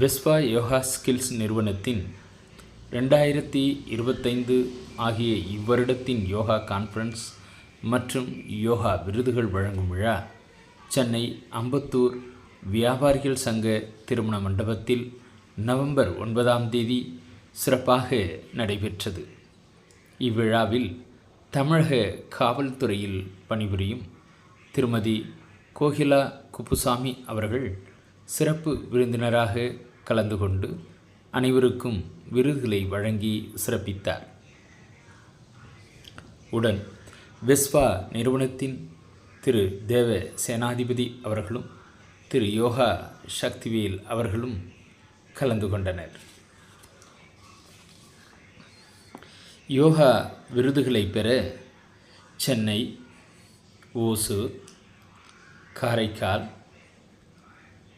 Vishwa yoga skills நிறுவனத்தின் ரெண்டாயிரத்தி இருபத்தைந்து ஆகிய இவ்வருடத்தின் யோகா கான்ஃபரன்ஸ் மற்றும் யோகா விருதுகள் வழங்கும் விழா சென்னை அம்பத்தூர் வியாபாரிகள் சங்க திருமண மண்டபத்தில் நவம்பர் ஒன்பதாம் தேதி சிறப்பாக நடைபெற்றது. இவ்விழாவில் தமிழக காவல்துறையில் பணிபுரியும் திருமதி கோகிலா குப்புசாமி அவர்கள் சிறப்பு விருந்தினராக கலந்து கொண்டு அனைவருக்கும் விருதுகளை வழங்கி சிறப்பித்தார். உடன் வெஸ்பா நிறுவனத்தின் திரு தேவ சேனாதிபதி அவர்களும் திரு யோகா சக்திவேல் அவர்களும் கலந்து கொண்டனர். யோகா விருதுகளை பெற சென்னை ஓசூர் காரைக்கால்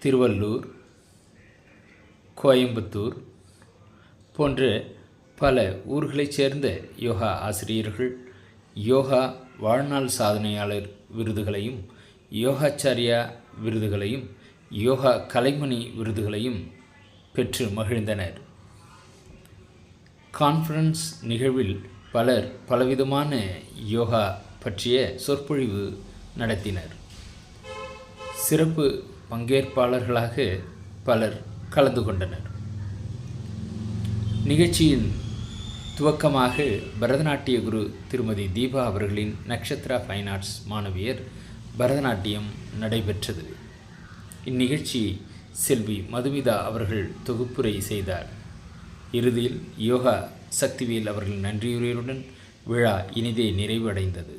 திருவள்ளூர் கோயம்புத்தூர் போன்ற பல ஊர்களைச் சேர்ந்த யோகா ஆசிரியர்கள் யோகா வாழ்நாள் சாதனையாளர் விருதுகளையும் யோகாச்சாரியா விருதுகளையும் யோகா கலைமணி விருதுகளையும் பெற்று மகிழ்ந்தனர். கான்ஃபரன்ஸ் நிகழ்வில் பலர் பலவிதமான யோகா பற்றிய சொற்பொழிவு நடத்தினர். சிறப்பு பங்கேற்பாளர்களாக பலர் கலந்து கொண்டனர். நிகழ்ச்சியின் துவக்கமாக பரதநாட்டிய குரு திருமதி தீபா அவர்களின் நக்ஷத்ரா ஃபைன் ஆர்ட்ஸ் மாணவியர் பரதநாட்டியம் நடைபெற்றது. இந்நிகழ்ச்சியை செல்வி மதுமிதா அவர்கள் தொகுப்புரை செய்தார். இறுதியில் யோகா சக்திவேல் அவர்கள் நன்றியுரையுடன் விழா இனிதே நிறைவடைந்தது.